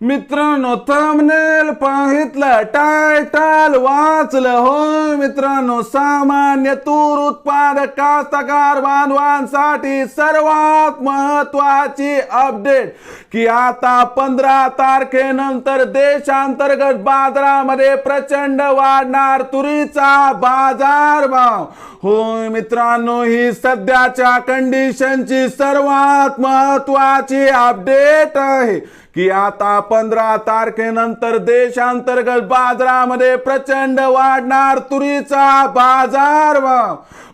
मित्रांनो thumbnail पाहितलं title वाचलं हो मित्रांनो सामान्य तूर उत्पादक कास्तकार बांधवांसाठी सर्वात महत्वाची अपडेट की आता पंधरा तारखेनंतर देशांतर्गत बाजारामध्ये प्रचंड वाढणार तुरीचा बाजार भाव होय मित्रांनो ही सध्याच्या कंडिशनची सर्वात महत्वाची अपडेट आहे. की आता पंधरा तारखेनंतर देशांतर्गत बाजारामध्ये प्रचंड वाढणार तुरीचा बाजार.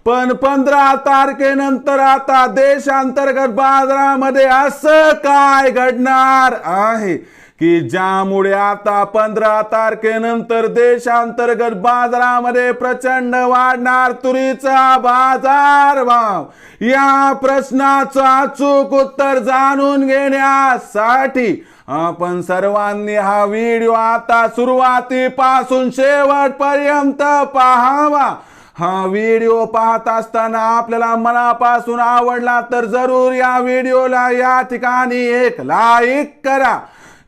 पण पंधरा तारखेनंतर आता देशांतर्गत बाजारामध्ये असं काय घडणार आहे? की ज्यामुळे आता पंधरा तारखेनंतर देशांतर्गत बाजारामध्ये प्रचंड वाढणार तुरीचा बाजार भाव. या प्रश्नाचं अचूक उत्तर जाणून घेण्यासाठी आपण सर्वांनी हा व्हिडिओ आता सुरुवातीपासून शेवटपर्यंत पाहावा. हा व्हिडिओ पाहत असताना आपल्याला मनापासून आवडला तर जरूर या व्हिडिओला या ठिकाणी एक लाईक करा.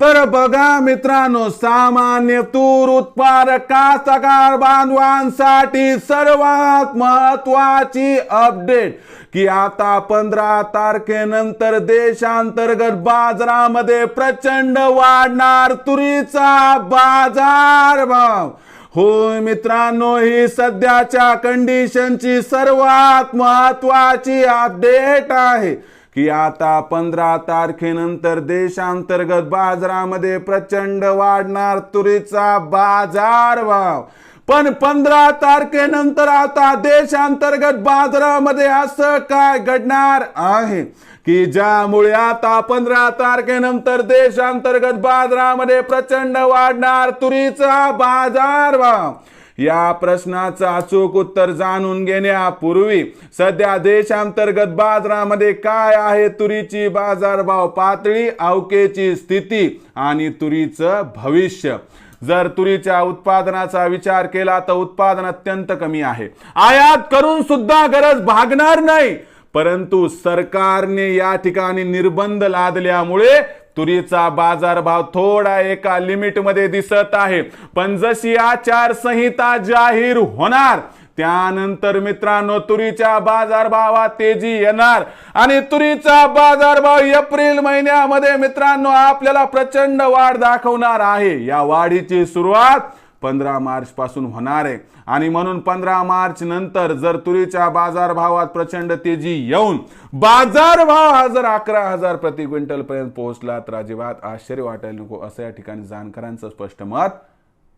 तर बघा मित्रांनो सामान्य तूर उत्पादक कास्तकार बांधवांसाठी सर्वात महत्वाची अपडेट की आता पंधरा तारखेनंतर देशांतर्गत बाजारामध्ये प्रचंड वाढणार तुरीचा बाजार भाव. होय मित्रांनो ही सध्याच्या कंडिशनची सर्वात महत्वाची अपडेट आहे. की आता पंधरा तारखेनंतर देशांतर्गत बाजारामध्ये प्रचंड वाढणार तुरीचा बाजार भाव. पण पंधरा तारखेनंतर आता देशांतर्गत बाजारामध्ये असं काय घडणार आहे? की ज्यामुळे आता पंधरा तारखेनंतर देशांतर्गत बाजारामध्ये प्रचंड वाढणार तुरीचा बाजार भाव. या प्रश्नाचं अचूक उत्तर जाणून घेण्यापूर्वी सध्या देशांतर्गत बाजारामध्ये काय आहे? तुरीची बाजारभाव पातळी अवकेची स्थिती आणि तुरीचं भविष्य. जर तुरीच्या उत्पादनाचा विचार केला तर उत्पादन अत्यंत कमी आहे. आयात करून सुद्धा गरज भागणार नाही. परंतु सरकारने या ठिकाणी निर्बंध लादल्यामुळे तुरीचा बाजारभाव थोडा एका लिमिटमध्ये दिसत आहे. पण जशी आचारसंहिता जाहीर होणार त्यानंतर मित्रांनो तुरीच्या बाजारभावात तेजी येणार. आणि तुरीचा बाजारभाव एप्रिल महिन्यामध्ये मित्रांनो आपल्याला प्रचंड वाढ दाखवणार आहे. या वाढीची सुरुवात पंधरा मार्च पासून होणार आहे. आणि म्हणून पंधरा मार्च नंतर जर तुरीच्या बाजारभावात प्रचंड तेजी येऊन बाजारभाव हा जर अकरा हजार प्रति क्विंटल पर्यंत पोहोचला तर अजिबात आश्चर्य वाटायला नको असं या ठिकाणी जाणकारांचं स्पष्ट मत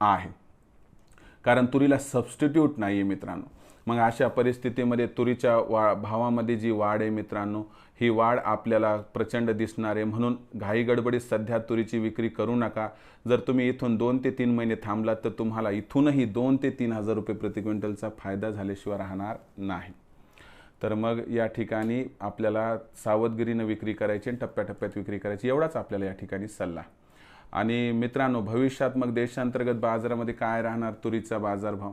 आहे. कारण तुरीला सबस्टिट्यूट नाही आहे मित्रांनो. मग अशा परिस्थितीमध्ये तुरीच्या वा भावामध्ये जी वाढ आहे मित्रांनो ही वाढ आपल्याला प्रचंड दिसणार आहे. म्हणून घाई गडबडीत सध्या तुरीची विक्री करू नका. जर तुम्ही इथून दोन ते तीन महिने थांबलात तर तुम्हाला इथूनही दोन ते तीन हजार रुपये प्रति क्विंटलचा फायदा झाल्याशिवाय राहणार नाही. तर मग या ठिकाणी आपल्याला सावधगिरीनं विक्री करायची आणि टप्प्याटप्प्यात विक्री करायची एवढाच आपल्याला या ठिकाणी सल्ला. आणि मित्रांनो भविष्यात मग देशांतर्गत बाजारामध्ये काय राहणार तुरीचा बाजारभाव?